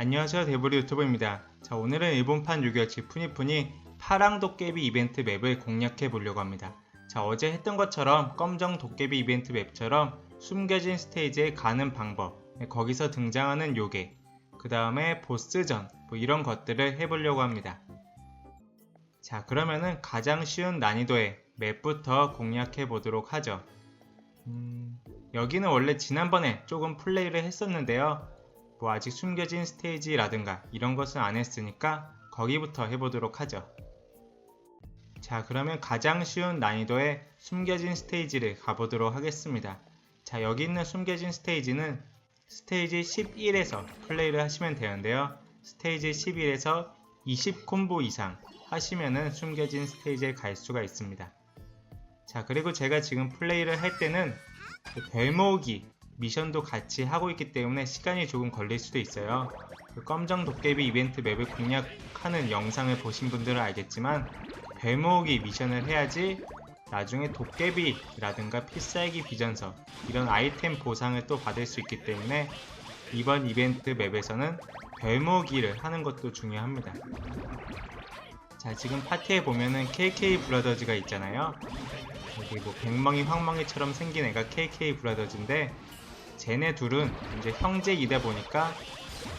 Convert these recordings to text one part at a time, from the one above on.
안녕하세요 대부리 유튜버입니다. 자 오늘은 일본판 유격치 푸니푸니 파랑 도깨비 이벤트 맵을 공략해 보려고 합니다. 자 어제 했던 것처럼 검정 도깨비 이벤트 맵처럼 숨겨진 스테이지에 가는 방법 네, 거기서 등장하는 요괴 그 다음에 보스전 뭐 이런 것들을 해보려고 합니다. 자 그러면은 가장 쉬운 난이도의 맵부터 공략해 보도록 하죠. 음, 여기는 원래 지난번에 조금 플레이를 했었는데요. 뭐 아직 숨겨진 스테이지라든가 이런 것은 안 했으니까 거기부터 해보도록 하죠. 자, 그러면 가장 쉬운 난이도의 숨겨진 스테이지를 가보도록 하겠습니다. 자, 여기 있는 숨겨진 스테이지는 스테이지 11에서 플레이를 하시면 되는데요. 스테이지 11에서 20 콤보 이상 하시면은 숨겨진 스테이지에 갈 수가 있습니다. 자, 그리고 제가 지금 플레이를 할 때는 그 별 모으기 미션도 같이 하고 있기 때문에 시간이 조금 걸릴 수도 있어요. 그 검정 도깨비 이벤트 맵을 공략하는 영상을 보신 분들은 알겠지만 별 모으기 미션을 해야지 나중에 도깨비라든가 필살기 비전서 이런 아이템 보상을 또 받을 수 있기 때문에 이번 이벤트 맵에서는 별 모으기를 하는 것도 중요합니다. 자 지금 파티에 보면은 KK 브라더즈가 있잖아요. 여기 뭐 백멍이 황멍이처럼 생긴 애가 KK 브라더즈인데 쟤네 둘은 이제 형제이다 보니까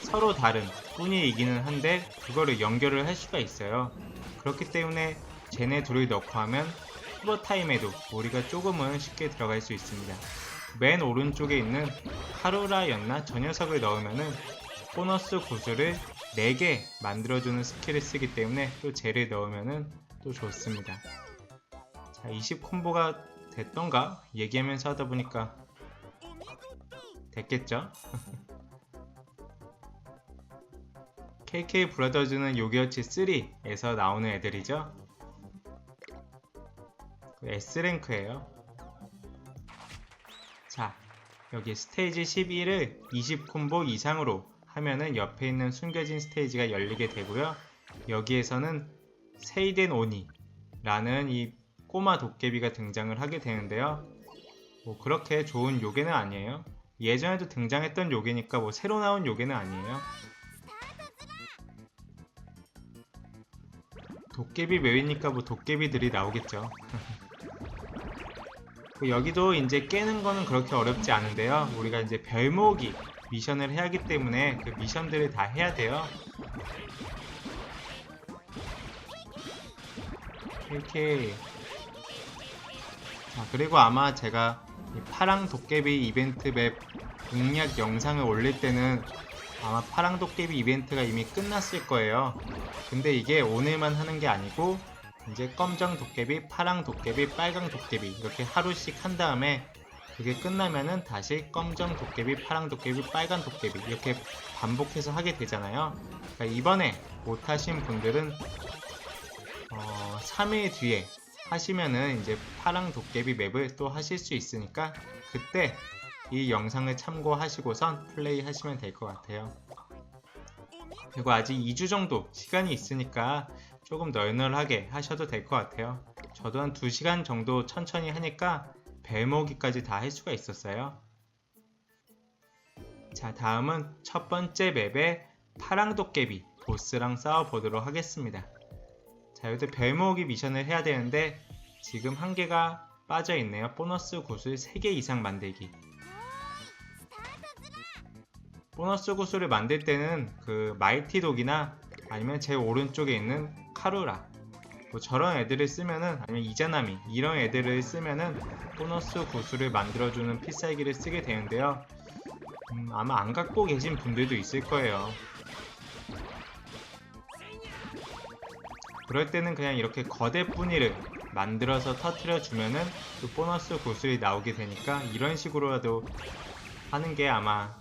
서로 다른 꾼이 이기는 한데 그거를 연결을 할 수가 있어요. 그렇기 때문에 쟤네 둘을 넣고 하면 투버 타임에도 우리가 조금은 쉽게 들어갈 수 있습니다. 맨 오른쪽에 있는 카루라였나 저 녀석을 넣으면은 보너스 구슬을 4개 만들어주는 스킬을 쓰기 때문에 또 쟤를 넣으면은 또 좋습니다. 자, 20 콤보가 됐던가? 얘기하면서 하다 보니까 됐겠죠? KK 브라더즈는 요기어치 3에서 나오는 애들이죠. 그 S랭크예요. 자, 여기 스테이지 11을 20 콤보 이상으로 하면은 옆에 있는 숨겨진 스테이지가 열리게 되고요. 여기에서는 세이덴 오니라는 이 꼬마 도깨비가 등장을 하게 되는데요. 뭐 그렇게 좋은 요괴는 아니에요. 예전에도 등장했던 요괴니까 뭐 새로 나온 요괴는 아니에요. 도깨비 맵이니까 뭐 도깨비들이 나오겠죠. 그 여기도 이제 깨는 거는 그렇게 어렵지 않은데요. 우리가 이제 별 모으기 미션을 해야 하기 때문에 그 미션들을 다 해야 돼요. 이렇게 자, 그리고 아마 제가 이 파랑 도깨비 이벤트 맵 공략 영상을 올릴 때는 아마 파랑 도깨비 이벤트가 이미 끝났을 거예요. 근데 이게 오늘만 하는 게 아니고 이제 검정 도깨비, 파랑 도깨비, 빨강 도깨비 이렇게 하루씩 한 다음에 그게 끝나면은 다시 검정 도깨비, 파랑 도깨비, 빨간 도깨비 이렇게 반복해서 하게 되잖아요. 그러니까 이번에 못하신 분들은 어, 3일 뒤에 하시면은 이제 파랑 도깨비 맵을 또 하실 수 있으니까 그때 이 영상을 참고하시고선 플레이 하시면 될 것 같아요. 그리고 아직 2주 정도 시간이 있으니까 조금 널널하게 하셔도 될 것 같아요. 저도 한 2시간 정도 천천히 하니까 벨모기까지 다 할 수가 있었어요. 자, 다음은 첫 번째 맵의 파랑 도깨비 보스랑 싸워보도록 하겠습니다. 자, 여기서 별 모으기 미션을 해야 되는데 지금 한 개가 빠져 있네요. 보너스 구슬 3개 이상 만들기. 보너스 구슬을 만들 때는 그 마이티 독이나 아니면 제 오른쪽에 있는 카루라 뭐 저런 애들을 쓰면은 아니면 이자나미 이런 애들을 쓰면은 보너스 구슬을 만들어주는 필살기를 쓰게 되는데요. 음, 아마 안 갖고 계신 분들도 있을 거예요. 그럴 때는 그냥 이렇게 거대 뿌니를 만들어서 터트려 주면은 그 보너스 구슬이 나오게 되니까 이런 식으로라도 하는 게 아마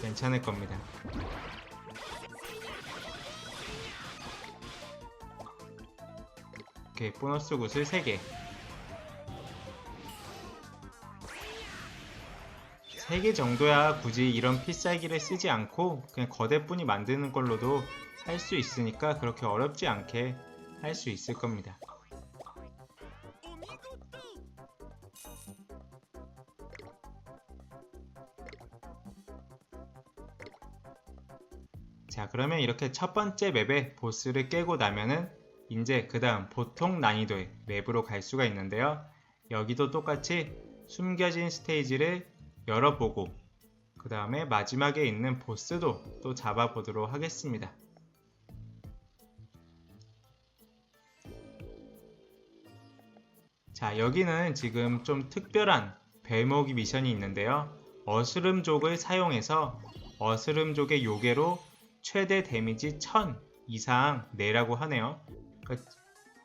괜찮을 겁니다. 이렇게 보너스 구슬 3개 3개 정도야 굳이 이런 필살기를 쓰지 않고 그냥 거대뿐이 만드는 걸로도 할 수 있으니까 그렇게 어렵지 않게 할 수 있을 겁니다. 자 그러면 이렇게 첫 번째 맵의 보스를 깨고 나면은 이제 그 다음 보통 난이도의 맵으로 갈 수가 있는데요. 여기도 똑같이 숨겨진 스테이지를 열어보고 그 다음에 마지막에 있는 보스도 또 잡아보도록 하겠습니다. 자 여기는 지금 좀 특별한 벨모기 미션이 있는데요. 어스름족을 사용해서 어스름족의 요괴로 최대 데미지 1000 이상 내라고 하네요. 그러니까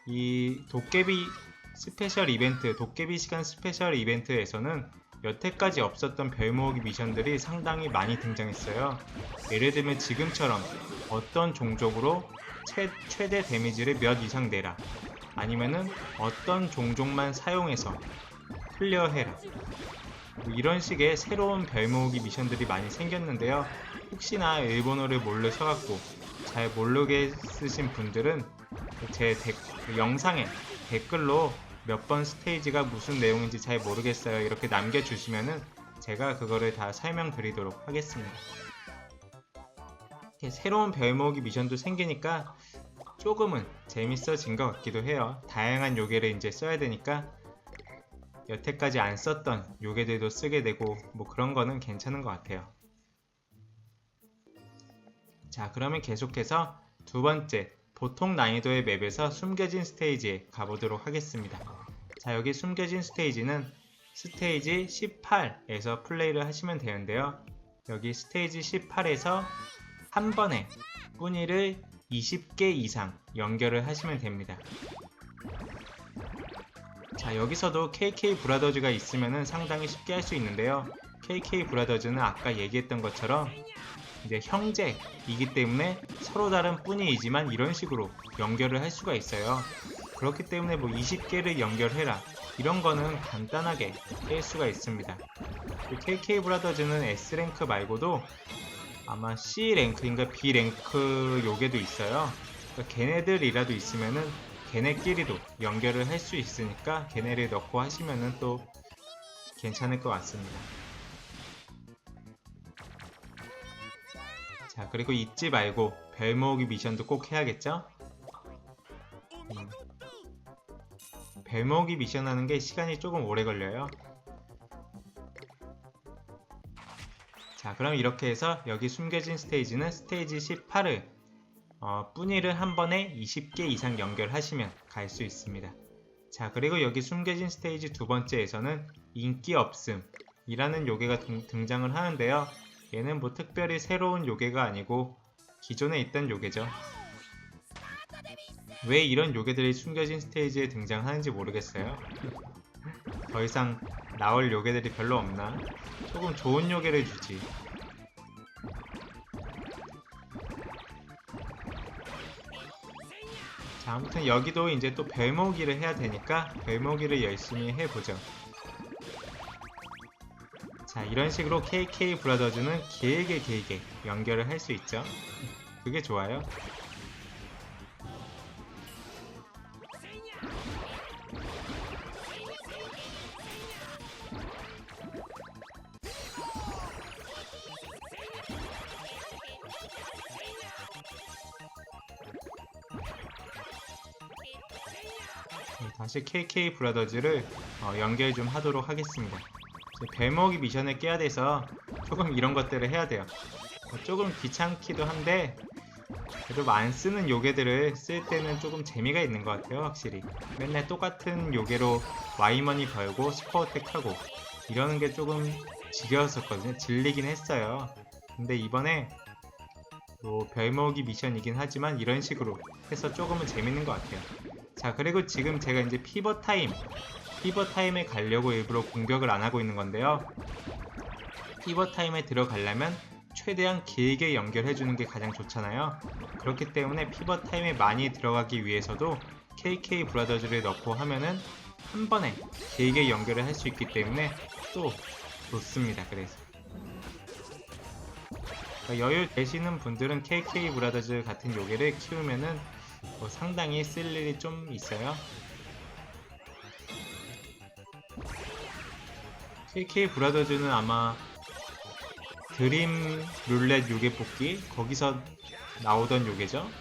이 도깨비 스페셜 이벤트, 도깨비 시간 스페셜 이벤트에서는 여태까지 없었던 별 모으기 미션들이 상당히 많이 등장했어요. 예를 들면 지금처럼 어떤 종족으로 최, 최대 데미지를 몇 이상 내라. 아니면은 어떤 종족만 사용해서 클리어해라. 뭐 이런 식의 새로운 별 모으기 미션들이 많이 생겼는데요. 혹시나 일본어를 모르셔갖고 잘 모르게 쓰신 분들은 제 댓- 그 영상에 댓글로 몇 번 스테이지가 무슨 내용인지 잘 모르겠어요. 이렇게 남겨주시면은 제가 그거를 다 설명드리도록 하겠습니다. 새로운 별 모으기 미션도 생기니까 조금은 재밌어진 것 같기도 해요. 다양한 요괴를 이제 써야 되니까 여태까지 안 썼던 요괴들도 쓰게 되고 뭐 그런 거는 괜찮은 것 같아요. 자, 그러면 계속해서 두 번째 보통 난이도의 맵에서 숨겨진 스테이지에 가보도록 하겠습니다. 자, 여기 숨겨진 스테이지는 스테이지 18에서 플레이를 하시면 되는데요. 여기 스테이지 18에서 한 번에 뿌니를 20개 이상 연결을 하시면 됩니다. 자, 여기서도 KK 브라더즈가 있으면 상당히 쉽게 할 수 있는데요. KK 브라더즈는 아까 얘기했던 것처럼 이제 형제이기 때문에 서로 다른 뿐이지만 이런 식으로 연결을 할 수가 있어요. 그렇기 때문에 뭐 20개를 연결해라 이런 거는 간단하게 깰 수가 있습니다. KK 브라더즈는 S랭크 말고도 아마 C랭크인가 B랭크 요게도 있어요. 그러니까 걔네들이라도 있으면은 걔네끼리도 연결을 할 수 있으니까 걔네를 넣고 하시면은 또 괜찮을 것 같습니다. 자, 그리고 잊지 말고 별 모으기 미션도 꼭 해야겠죠? 음. 별 모으기 미션 하는 게 시간이 조금 오래 걸려요. 자, 그럼 이렇게 해서 여기 숨겨진 스테이지는 스테이지 18을 어, 뿌니를 한 번에 20개 이상 연결하시면 갈 수 있습니다. 자, 그리고 여기 숨겨진 스테이지 두 번째에서는 인기 없음 이라는 요괴가 등- 등장을 하는데요. 얘는 뭐 특별히 새로운 요괴가 아니고 기존에 있던 요괴죠. 왜 이런 요괴들이 숨겨진 스테이지에 등장하는지 모르겠어요. 더 이상 나올 요괴들이 별로 없나? 조금 좋은 요괴를 주지. 자, 아무튼 여기도 이제 또 별모기를 해야 되니까 별모기를 열심히 해보죠. 자, 이런 식으로 KK 브라더즈는 길게 길게 연결을 할 수 있죠. 그게 좋아요. 다시 KK 브라더즈를 어, 연결 좀 하도록 하겠습니다. 벨먹이 미션을 깨야 돼서 조금 이런 것들을 해야 돼요. 어, 조금 귀찮기도 한데 그래도 안 쓰는 요괴들을 쓸 때는 조금 재미가 있는 것 같아요 확실히 맨날 똑같은 요괴로 와이머니 벌고 스포어텍하고 이러는 게 조금 지겨웠었거든요 질리긴 했어요 근데 이번에 뭐 별모으기 미션이긴 하지만 이런 식으로 해서 조금은 재밌는 것 같아요 자 그리고 지금 제가 이제 피버 타임 피버 타임에 가려고 일부러 공격을 안 하고 있는 건데요. 피버 타임에 들어가려면 최대한 길게 연결해 주는 게 가장 좋잖아요. 그렇기 때문에 피버 타임에 많이 들어가기 위해서도 KK 브라더즈를 넣고 하면은 한 번에 길게 연결을 할 수 있기 때문에 또 좋습니다 그래서. 그러니까 여유 되시는 분들은 KK 브라더즈 같은 요괴를 키우면은 뭐 상당히 쓸 일이 좀 있어요. KK 브라더즈는 아마 드림 룰렛 요괴 뽑기 거기서 나오던 요괴죠.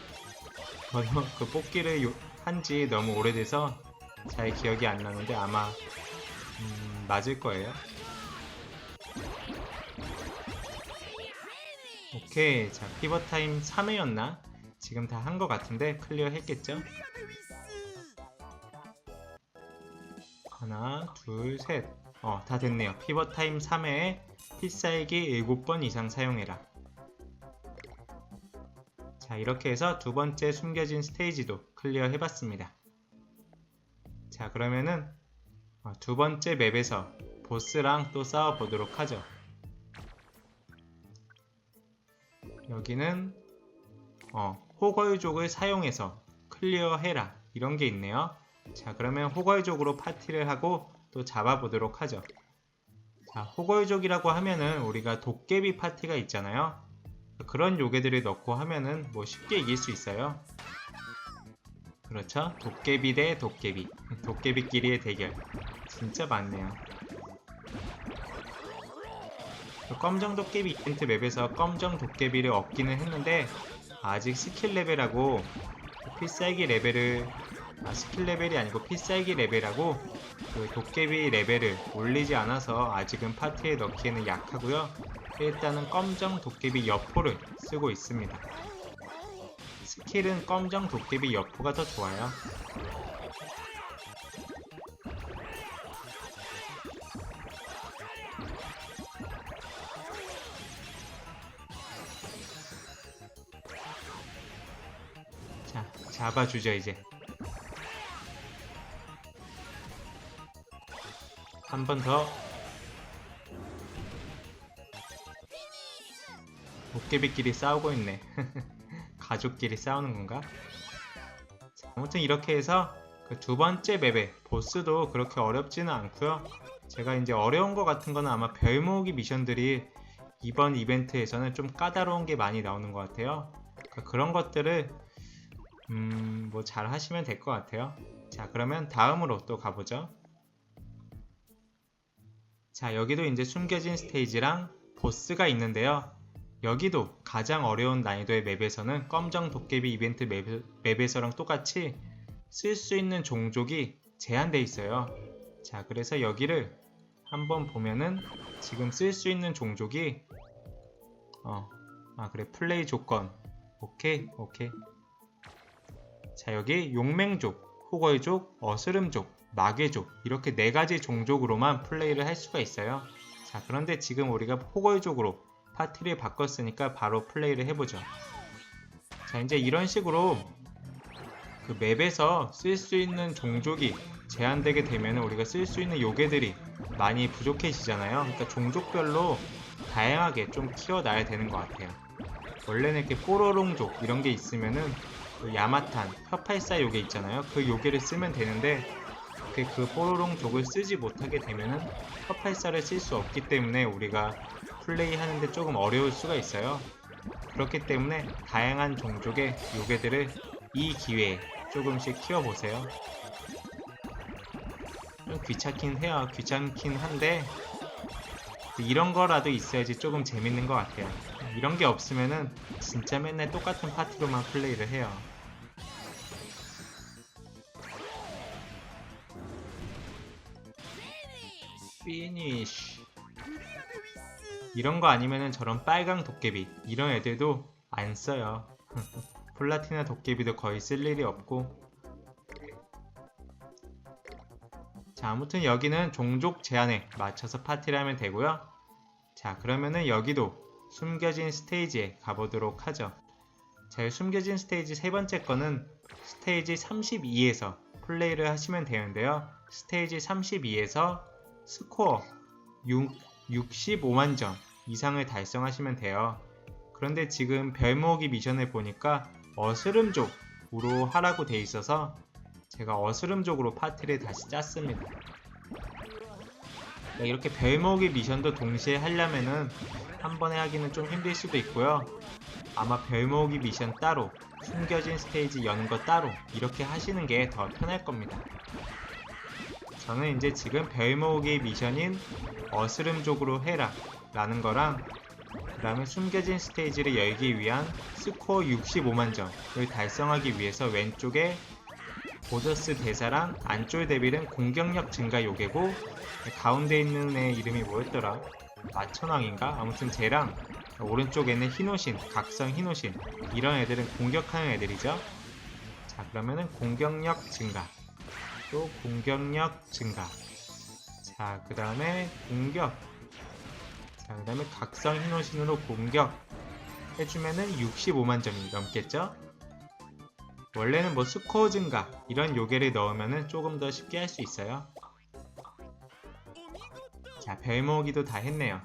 저는 그 뽑기를 한 지 너무 오래돼서 잘 기억이 안 나는데 아마 음, 맞을 거예요. 오케이 자 피벗 타임 3회였나? 지금 다 한 것 같은데 클리어 했겠죠? 하나 둘 셋 어 다 됐네요. 피벗 타임 3회에 필살기 7번 이상 사용해라. 자 이렇게 해서 두 번째 숨겨진 스테이지도 클리어 해봤습니다. 자 그러면은 어, 두 번째 맵에서 보스랑 또 싸워보도록 하죠. 여기는 어, 호거유족을 사용해서 클리어해라 이런 게 있네요. 자 그러면 호거유족으로 파티를 하고 또 잡아보도록 하죠. 자 호거유족이라고 하면은 우리가 도깨비 파티가 있잖아요. 그런 요괴들을 넣고 하면은 뭐 쉽게 이길 수 있어요. 그렇죠? 도깨비 대 도깨비. 도깨비끼리의 대결. 진짜 많네요. 그 검정 도깨비 이벤트 맵에서 검정 도깨비를 얻기는 했는데 아직 스킬 레벨하고 필살기 레벨을 아, 스킬 레벨이 아니고 필살기 레벨하고 그 도깨비 레벨을 올리지 않아서 아직은 파티에 넣기에는 약하고요. 일단은 검정 도깨비 여포를 쓰고 있습니다. 스킬은 검정 도깨비 여포가 더 좋아요 잡아주죠, 이제. 한 번 더. 도깨비끼리 싸우고 있네. 가족끼리 싸우는 건가? 자, 아무튼 이렇게 해서 그 두 번째 맵의 보스도 그렇게 어렵지는 않고요. 제가 이제 어려운 것 같은 거는 아마 별 모으기 미션들이 이번 이벤트에서는 좀 까다로운 게 많이 나오는 것 같아요. 그러니까 그런 것들을 음, 뭐 잘 하시면 될 것 같아요. 자, 그러면 다음으로 또 가보죠. 자, 여기도 이제 숨겨진 스테이지랑 보스가 있는데요. 여기도 가장 어려운 난이도의 맵에서는 검정 도깨비 이벤트 맵, 맵에서랑 똑같이 쓸 수 있는 종족이 제한되어 있어요. 자, 그래서 여기를 한번 보면은 지금 쓸 수 있는 종족이 어, 아, 그래, 플레이 조건. 오케이, 오케이. 자 여기 용맹족, 호거이족, 어스름족, 마개족 이렇게 네 가지 종족으로만 플레이를 할 수가 있어요. 자 그런데 지금 우리가 호거이족으로 파티를 바꿨으니까 바로 플레이를 해보죠. 자 이제 이런 식으로 그 맵에서 쓸 수 있는 종족이 제한되게 되면 우리가 쓸 수 있는 요괴들이 많이 부족해지잖아요. 그러니까 종족별로 다양하게 좀 키워놔야 되는 것 같아요. 원래는 이렇게 뽀로롱족 이런 게 있으면은 그 야마탄, 혀팔사 요괴 있잖아요. 그 요괴를 쓰면 되는데 그, 그 뽀로롱 족을 쓰지 못하게 되면은 혀팔사를 쓸 수 없기 때문에 우리가 플레이하는데 조금 어려울 수가 있어요. 그렇기 때문에 다양한 종족의 요괴들을 이 기회에 조금씩 키워보세요. 좀 귀찮긴 해요. 귀찮긴 한데 이런 거라도 있어야지 조금 재밌는 것 같아요. 이런 게 없으면은 진짜 맨날 똑같은 파티로만 플레이를 해요. 피니쉬 이런 거 아니면은 저런 빨강 도깨비 이런 애들도 안 써요. 플라티나 도깨비도 거의 쓸 일이 없고 자 아무튼 여기는 종족 제한에 맞춰서 파티를 하면 되고요. 자 그러면은 여기도 숨겨진 스테이지에 가보도록 하죠. 자, 이 숨겨진 스테이지 세 번째 거는 스테이지 32에서 플레이를 하시면 되는데요. 스테이지 32에서 스코어 6, 65만 점 이상을 달성하시면 돼요. 그런데 지금 별 모으기 미션을 보니까 어스름족으로 하라고 돼 있어서 제가 어스름족으로 파티를 다시 짰습니다. 네, 이렇게 별 모으기 미션도 동시에 하려면은 한 번에 하기는 좀 힘들 수도 있고요. 아마 별 모으기 미션 따로, 숨겨진 스테이지 여는 거 따로 이렇게 하시는 게 더 편할 겁니다. 저는 이제 지금 별 모으기 미션인 어스름족으로 해라 라는 거랑 그 다음에 숨겨진 스테이지를 열기 위한 스코어 65만 점을 달성하기 위해서 왼쪽에 보더스 대사랑 안쫄 데빌은 공격력 증가 요괴고 가운데 있는 애 이름이 뭐였더라? 마천왕인가? 아무튼 쟤랑 오른쪽에는 흰옷인, 각성 흰옷인 이런 애들은 공격하는 애들이죠. 자 그러면은 공격력 증가 또 공격력 증가 자 그 다음에 공격 자 그 다음에 각성 흰옷인으로 공격 해주면은 65만 점이 넘겠죠? 원래는 뭐 스코어 증가 이런 요괴를 넣으면은 조금 더 쉽게 할 수 있어요. 자, 별 모으기도 다 했네요.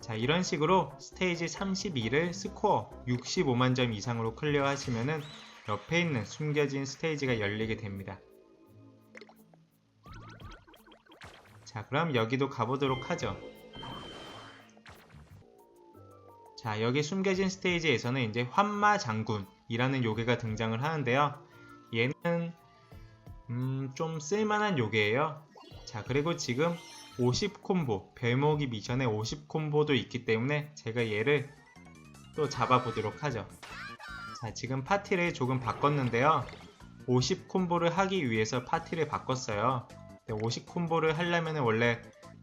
자, 이런 식으로 스테이지 32를 스코어 65만 점 이상으로 클리어 하시면은 옆에 있는 숨겨진 스테이지가 열리게 됩니다. 자, 그럼 여기도 가보도록 하죠. 자, 여기 숨겨진 스테이지에서는 이제 환마 장군이라는 요괴가 등장을 하는데요. 얘는 음, 좀 쓸만한 요괴예요. 자, 그리고 지금 50 콤보, 별모으기 미션에 50 콤보도 있기 때문에 제가 얘를 또 잡아보도록 하죠. 자, 지금 파티를 조금 바꿨는데요. 50 콤보를 하기 위해서 파티를 바꿨어요. 50 콤보를 하려면 원래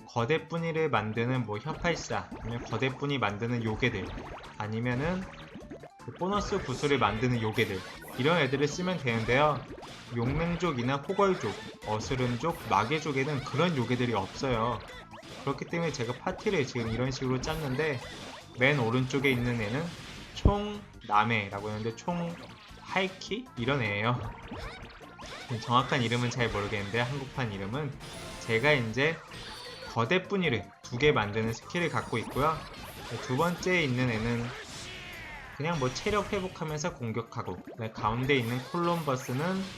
거대 뿐이를 만드는 뭐 협팔사, 아니면 거대 뿐이 만드는 요괴들, 아니면은 그 보너스 구슬을 만드는 요괴들 이런 애들을 쓰면 되는데요. 용맹족이나 포걸족, 어스름족, 마개족에는 그런 요괴들이 없어요. 그렇기 때문에 제가 파티를 지금 이런 식으로 짰는데 맨 오른쪽에 있는 애는 총남해라고 하는데 총 하이키 이런 애예요. 정확한 이름은 잘 모르겠는데 한국판 이름은 제가 이제 거대 뿐이를 두 개 만드는 스킬을 갖고 있고요. 두 번째에 있는 애는 그냥 뭐 체력 회복하면서 공격하고 네, 가운데 있는 콜럼버스는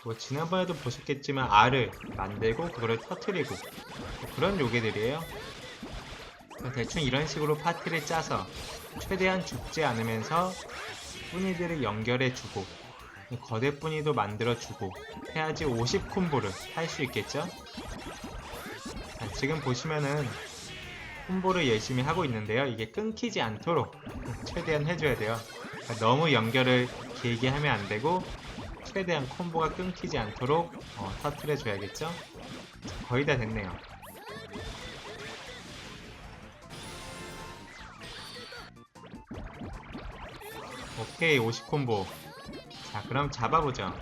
뭐 지난번에도 보셨겠지만 알을 만들고 그거를 터트리고 뭐 그런 요괴들이에요. 대충 이런 식으로 파티를 짜서 최대한 죽지 않으면서 뿌니들을 연결해주고 거대 뿌니도 만들어주고 해야지 50 콤보를 할 수 있겠죠? 자, 지금 보시면은 콤보를 열심히 하고 있는데요. 이게 끊기지 않도록 최대한 해줘야 돼요. 너무 연결을 길게 하면 안 되고 최대한 콤보가 끊기지 않도록 어, 터트려 줘야겠죠? 거의 다 됐네요. 오케이 50 콤보. 자 그럼 잡아보죠.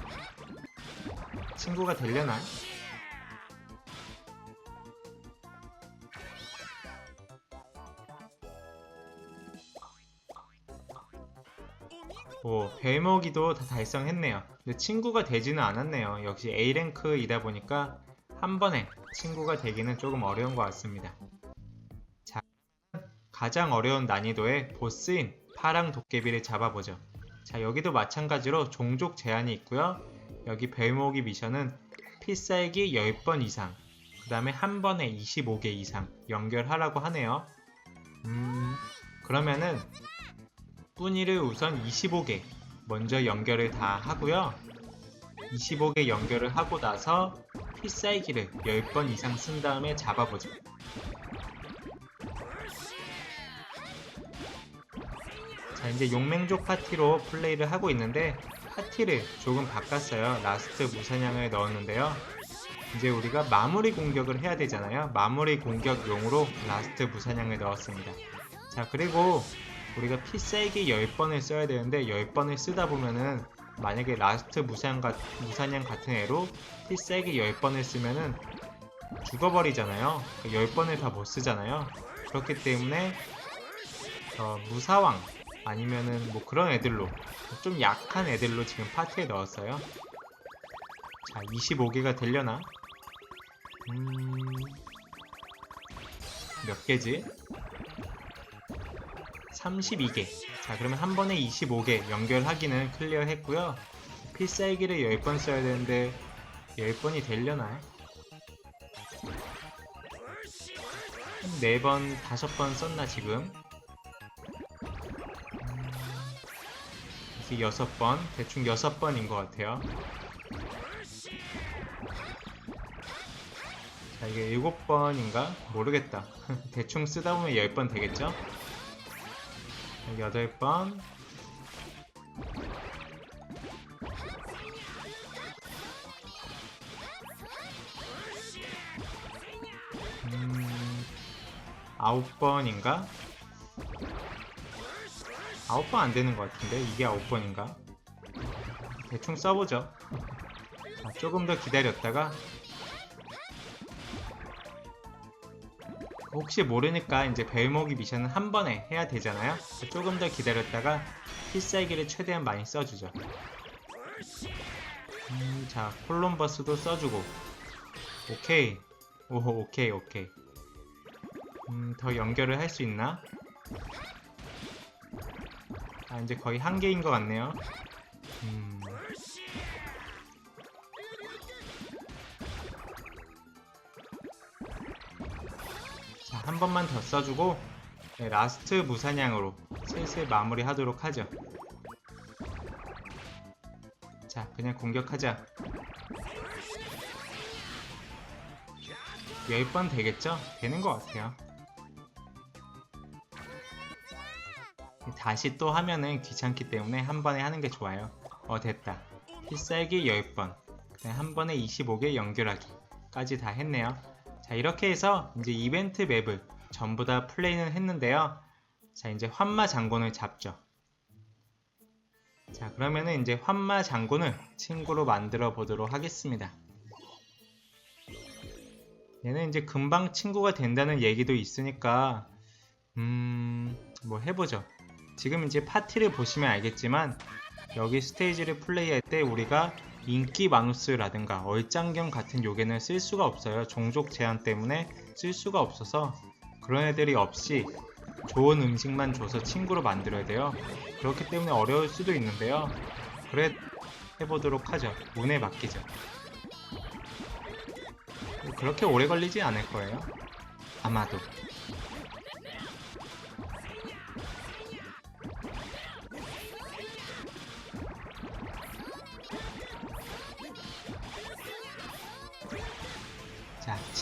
친구가 되려나? 오, 벨먹이도 다 달성했네요. 근데 친구가 되지는 않았네요. 역시 A랭크이다 보니까 한 번에 친구가 되기는 조금 어려운 것 같습니다. 자, 가장 어려운 난이도의 보스인 파랑 도깨비를 잡아보죠. 자, 여기도 마찬가지로 종족 제한이 있고요. 여기 벨모기 미션은 필살기 10번 이상, 그 다음에 한 번에 25개 이상 연결하라고 하네요. 음, 그러면은 뿌니를 우선 25개 먼저 연결을 다 하고요. 25개 연결을 하고 나서 필살기를 10번 이상 쓴 다음에 잡아보죠. 자, 이제 용맹족 파티로 플레이를 하고 있는데 파티를 조금 바꿨어요. 라스트 무사냥을 넣었는데요. 이제 우리가 마무리 공격을 해야 되잖아요. 마무리 공격용으로 라스트 무사냥을 넣었습니다. 자, 그리고 우리가 필살기 10번을 써야 되는데 10번을 쓰다 보면은 만약에 라스트 무사냥, 가, 무사냥 같은 애로 필살기 10번을 쓰면은 죽어버리잖아요. 10번을 다 못 쓰잖아요. 그렇기 때문에 어, 무사왕 아니면은 뭐 그런 애들로 좀 약한 애들로 지금 파티에 넣었어요. 자, 25개가 되려나? 음... 몇 개지? 32개. 자, 그러면 한 번에 25개 연결하기는 클리어 했고요. 필살기를 10번 써야 되는데 10번이 되려나? 한 4번, 5번 썼나 지금? 이게 6번, 대충 6번인 것 같아요. 자, 자 이게 7번인가? 모르겠다 대충 쓰다 보면 10번 되겠죠? 8번 음, 9번인가? 9번 안 되는 것 같은데 이게 9번인가? 대충 써보죠 자, 조금 더 기다렸다가 혹시 모르니까 이제 벨모기 미션은 한 번에 해야 되잖아요. 조금 더 기다렸다가 필살기를 최대한 많이 써주죠. 음, 자, 콜럼버스도 써주고. 오케이. 오, 오케이, 오케이. 음, 더 연결을 할 수 있나? 아, 이제 거의 한 개인 것 같네요. 음. 자, 한 번만 더 써주고 네, 라스트 무사냥으로 슬슬 마무리하도록 하죠. 자, 그냥 공격하자. 10번 되겠죠? 되는 것 같아요. 다시 또 하면은 귀찮기 때문에 한 번에 하는 게 좋아요. 어, 됐다. 필살기 10번. 그냥 한 번에 25개 연결하기 까지 다 했네요. 자 이렇게 해서 이제 이벤트 맵을 전부 다 플레이는 했는데요. 자 이제 환마 장군을 잡죠. 자 그러면은 이제 환마 장군을 친구로 만들어 보도록 하겠습니다. 얘는 이제 금방 친구가 된다는 얘기도 있으니까 음 뭐 해보죠. 지금 이제 파티를 보시면 알겠지만 여기 스테이지를 플레이할 때 우리가 인기 마누스라든가 얼짱경 같은 요괴는 쓸 수가 없어요. 종족 제한 때문에 쓸 수가 없어서 그런 애들이 없이 좋은 음식만 줘서 친구로 만들어야 돼요. 그렇기 때문에 어려울 수도 있는데요. 그래 해보도록 하죠. 운에 맡기죠. 그렇게 오래 걸리지 않을 거예요. 아마도.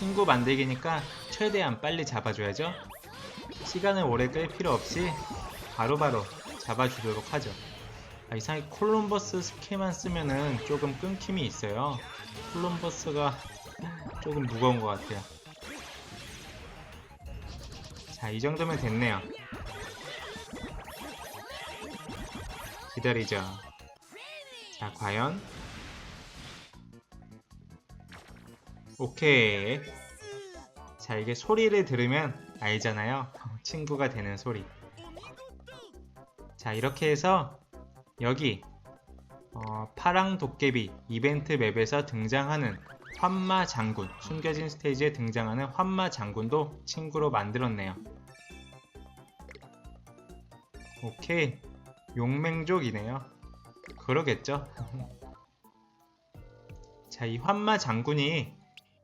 친구 만들기니까 최대한 빨리 잡아줘야죠. 시간을 오래 끌 필요 없이 바로바로 잡아주도록 하죠. 아, 이상하게 콜럼버스 스킬만 쓰면은 조금 끊김이 있어요. 콜럼버스가 조금 무거운 것 같아요. 자, 이 정도면 됐네요. 기다리죠. 자, 과연 오케이. 자, 이게 소리를 들으면 알잖아요. 친구가 되는 소리. 자, 이렇게 해서 여기 어, 파랑 도깨비 이벤트 맵에서 등장하는 환마 장군, 숨겨진 스테이지에 등장하는 환마 장군도 친구로 만들었네요. 오케이. 용맹족이네요. 그러겠죠? 자, 이 환마 장군이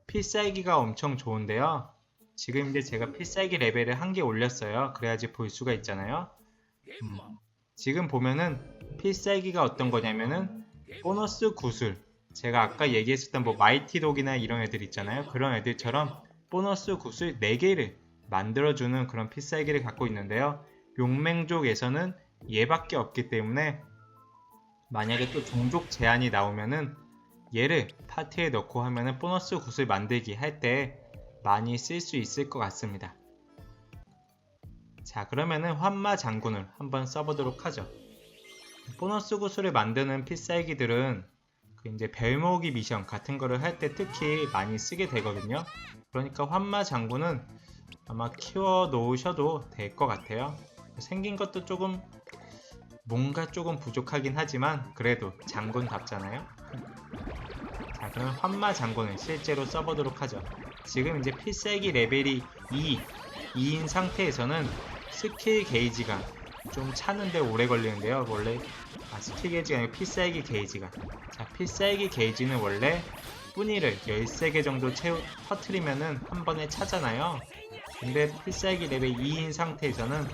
필살기가 엄청 좋은데요. 지금 이제 제가 필살기 레벨을 한 개 올렸어요. 그래야지 볼 수가 있잖아요. 음. 지금 보면은 필살기가 어떤 거냐면은 보너스 구슬. 제가 아까 얘기했었던 뭐 마이티 독이나 이런 애들 있잖아요. 그런 애들처럼 보너스 구슬 4개를 만들어주는 그런 필살기를 갖고 있는데요. 용맹족에서는 얘밖에 없기 때문에 만약에 또 종족 제한이 나오면은 얘를 파티에 넣고 하면은 보너스 구슬 만들기 할 때 많이 쓸 수 있을 것 같습니다. 자 그러면은 환마 장군을 한번 써보도록 하죠. 보너스 구슬을 만드는 필살기들은 그 이제 별모으기 미션 같은 거를 할 때 특히 많이 쓰게 되거든요. 그러니까 환마 장군은 아마 키워 놓으셔도 될 것 같아요. 생긴 것도 조금 뭔가 조금 부족하긴 하지만 그래도 장군답잖아요. 자 그럼 환마 장군을 실제로 써보도록 하죠. 지금 이제 필살기 레벨이 2, 2인 상태에서는 스킬 게이지가 좀 차는데 오래 걸리는데요. 원래 아, 스킬 게이지가 아니고 필살기 게이지가 자 필살기 게이지는 원래 뿌니를 13개 정도 채우, 터트리면은 한 번에 차잖아요. 근데 필살기 레벨 2인 상태에서는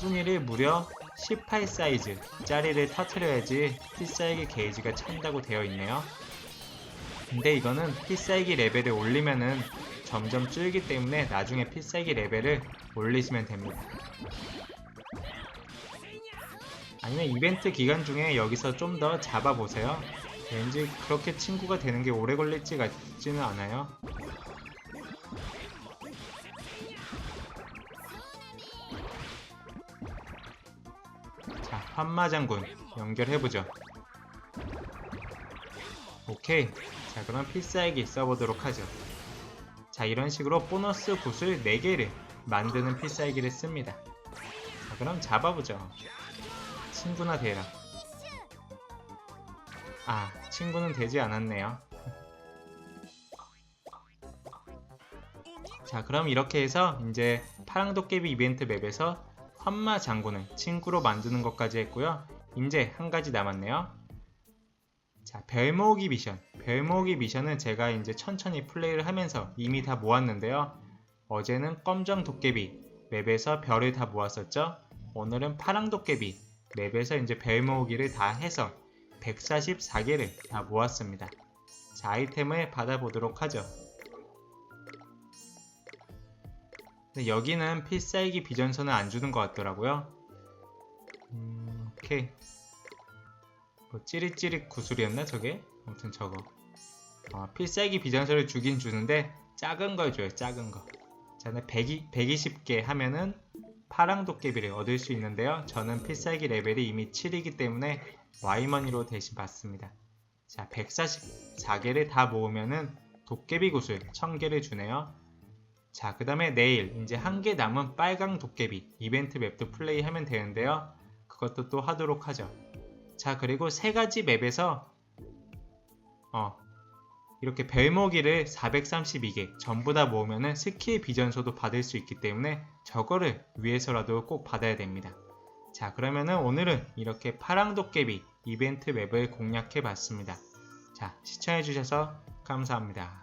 뿌니를 무려 18 사이즈 짜리를 터트려야지 필살기 게이지가 찬다고 되어 있네요. 근데 이거는 필살기 레벨을 올리면은 점점 줄기 때문에 나중에 필살기 레벨을 올리시면 됩니다. 아니면 이벤트 기간 중에 여기서 좀 더 잡아보세요. 왠지 그렇게 친구가 되는 게 오래 걸릴지 같지는 않아요. 자, 환마장군 연결해보죠. 오케이. 자, 그럼 필살기 써보도록 하죠. 자, 이런 식으로 보너스 굿을 4개를 만드는 필살기를 씁니다. 자, 그럼 잡아보죠. 친구나 되라. 아, 친구는 되지 않았네요. 자, 그럼 이렇게 해서 이제 파랑도깨비 이벤트 맵에서 환마 장군을 친구로 만드는 것까지 했고요. 이제 한 가지 남았네요. 자, 별 모으기 미션. 별 모으기 미션은 제가 이제 천천히 플레이를 하면서 이미 다 모았는데요. 어제는 검정 도깨비 맵에서 별을 다 모았었죠. 오늘은 파랑 도깨비 맵에서 이제 별 모으기를 다 해서 144개를 다 모았습니다. 자, 아이템을 받아보도록 하죠. 근데 여기는 필살기 비전선을 안 주는 것 같더라고요. 음, 오케이. 뭐 찌릿찌릿 구슬이었나 저게? 아무튼 저거. 어, 필살기 비전선을 주긴 주는데 작은 걸 줘요. 작은 거. 자, 120, 120개 하면은 파랑 도깨비를 얻을 수 있는데요. 저는 필살기 레벨이 이미 7이기 때문에 와이머니로 대신 받습니다. 자, 144개를 다 모으면은 도깨비 구슬 1000개를 주네요. 자, 그 다음에 내일 이제 한 개 남은 빨강 도깨비 이벤트 맵도 플레이하면 되는데요. 그것도 또 하도록 하죠. 자, 그리고 세 가지 맵에서 어, 이렇게 별모기를 432개 전부 다 모으면은 스킬 비전소도 받을 수 있기 때문에 저거를 위해서라도 꼭 받아야 됩니다. 자, 그러면은 오늘은 이렇게 파랑 도깨비 이벤트 맵을 공략해 봤습니다. 자, 시청해 주셔서 감사합니다.